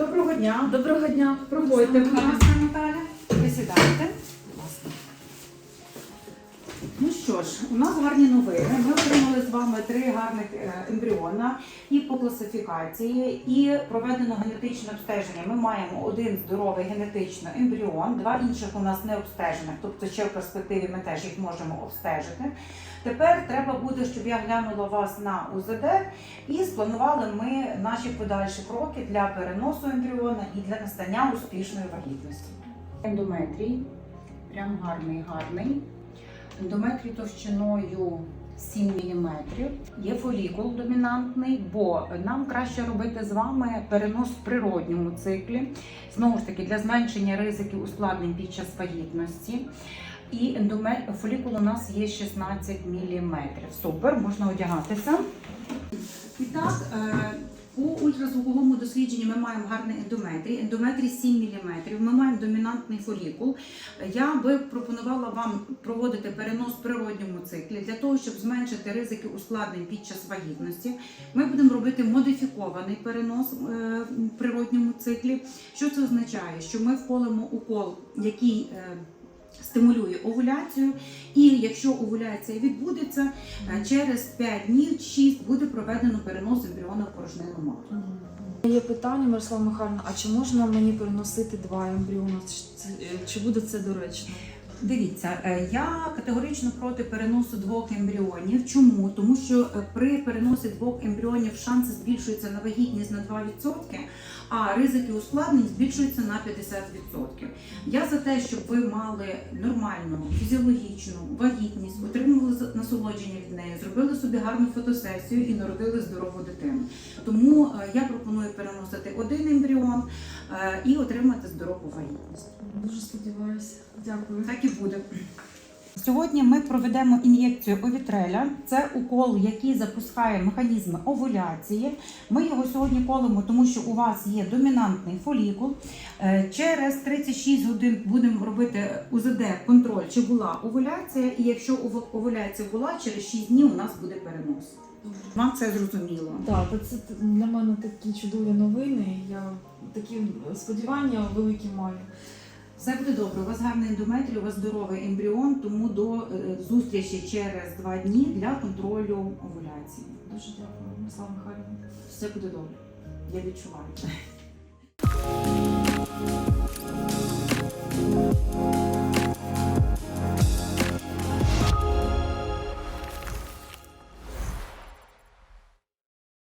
Доброго дня. Доброго дня. Проходьте, будь ласка. Що ж, у нас гарні новини. Ми отримали з вами три гарних е, ембріона і по класифікації, і проведено генетичне обстеження. Ми маємо один здоровий генетично ембріон, два інших у нас не обстежених, тобто ще в перспективі ми теж їх можемо обстежити. Тепер треба буде, щоб я глянула вас на УЗД і спланували ми наші подальші кроки для переносу ембріона і для настання успішної вагітності. Ендометрій, прям гарний, гарний. Ендометрій товщиною 7 мм. Є фолікул домінантний, бо нам краще робити з вами перенос в природньому циклі. Знову ж таки, для зменшення ризиків ускладнень під час вагітності. І ендоме... фолікул у нас є 16 мм. Супер, можна одягатися. І так, е, по ультразвуковому дослідженню ми маємо гарний ендометрій. Ендометрій 7 мм. Ми маємо домінантний фолікул. Я би пропонувала вам проводити перенос в природньому циклі для того, щоб зменшити ризики ускладнень під час вагітності. Ми будемо робити модифікований перенос е, в природньому циклі. Що це означає? Що ми вколимо укол, який е, Стимулює овуляцію, і якщо овуляція відбудеться, е, через 5 днів 6 буде проведено перенос ембріона в порожнину матки. Є питання, Мирослава Михайловна, а чи можна мені переносити два ембріони? Чи, буде це доречно? Дивіться, е, я категорично проти переносу двох ембріонів. Чому? Тому що е, при переносі двох ембріонів шанси збільшуються на вагітність на 2%, а ризики ускладнень збільшуються на 50%. Я за те, щоб ви мали нормальну фізіологічну вагітність, отримували насолодження від неї, зробили собі гарну фотосесію і народили здорову дитину. Тому е, я пропоную переносити один ембріон е, і отримати здорову вагітність. Дуже сподіваюся. Дякую. Так і буде. Сьогодні ми проведемо ін'єкцію овітреля. Це укол, який запускає механізми овуляції. Ми його сьогодні колимо, тому що у вас є домінантний фолікул. Е, Через 36 годин будемо робити УЗД контроль, чи була овуляція. І якщо ов- овуляція була, через 6 днів у нас буде перенос. Вам це зрозуміло. Так, це для мене такі чудові новини. Я такі сподівання великі маю. Все буде добре. У вас гарний ендометрій, у вас здоровий ембріон, тому до е, зустрічі через два дні для контролю овуляції. Дуже дякую, Мирослава Михайловна. Все буде добре. Я відчуваю.